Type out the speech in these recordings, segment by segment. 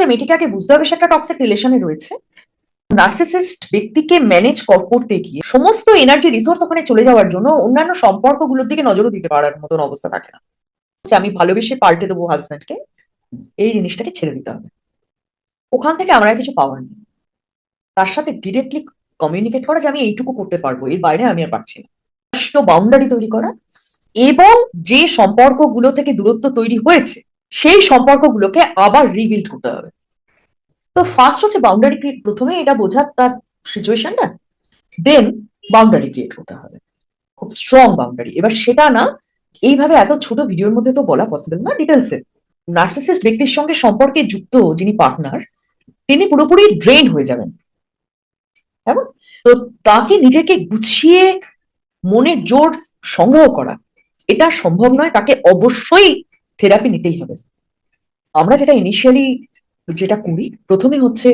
যে মেয়েটিকে আগে বুঝতে হবে, সে একটা টক্সিক রিলেশনে রয়েছে। নার্সিসিস্ট ব্যক্তিকে ম্যানেজ করতে গিয়ে সমস্ত এনার্জি রিসোর্স ওখানে চলে যাওয়ার জন্য অন্যান্য সম্পর্কগুলোর দিকে নজরও দিতে পারার মতন অবস্থা থাকে না। যে আমি ভালোবেসে পাল্টে দেবো হাজব্যান্ডকে এই জিনিসটাকে ছেড়ে দিতে হবে। ওখান থেকে আমার কিছু পাওয়ার নেই। তার সাথে ডিরেক্টলি কমিউনিকেট করা যে আমি এইটুকু করতে পারব, এর বাইরে আমি আর পারছি না। বাউন্ডারি তৈরি করা এবং যে সম্পর্কগুলো থেকে দূরত্ব তৈরি হয়েছে সেই সম্পর্কগুলোকে আবার রিবিল্ড করতে হবে। তো ফার্স্ট হচ্ছে বাউন্ডারি ক্রিয়েট প্রথমে এটা বোঝার তার সিচুয়েশনটা দেন বাউন্ডারি ক্রিয়েট করতে হবে। খুব স্ট্রং বাউন্ডারি এবার সেটা না, এইভাবে এত ছোট ভিডিওর মধ্যে তো বলা পসিবল না ডিটেলসে নার্সিসিস্ট ব্যক্তির সঙ্গে সম্পর্কে যুক্ত যিনি পার্টনার তিনি পুরোপুরি ড্রেন হয়ে যাবেন। কেমন? তো তাকে নিজেকে গুছিয়ে মনের জোর সংগ্রহ করা। এটা সম্ভব নয়, তাকে অবশ্যই থেরাপি নিতেই হবে। আমরা যেটা ইনিশিয়ালি যেটা করি, প্রথমে হচ্ছে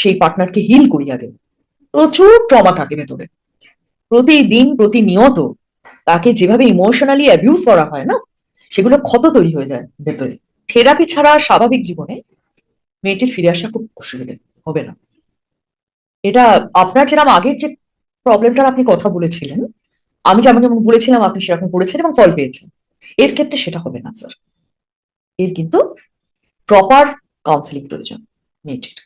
সেই পার্টনারকে হিল করি আগে। প্রচুর ট্রমা থাকে ভেতরে। প্রতিদিন, প্রতিনিয়ত তাকে যেভাবে ইমোশনালি অ্যাবিউজ করা হয় না, সেগুলো ক্ষত তৈরি হয়ে যায় ভেতরে। থেরাপি ছাড়া স্বাভাবিক জীবনে মেয়েটির ফিরে আসা খুব অসুবিধে, হবে না। এটা আপনার যেরকম আগের যে প্রবলেমটার আপনি কথা বলেছিলেন, আমি যেমন যেমন বলেছিলাম, আপনি সেরকম করেছেন এবং ফল পেয়েছেন। এর ক্ষেত্রে সেটা হবে না স্যার এর কিন্তু প্রপার কাউন্সেলিং প্রয়োজন মেয়েটির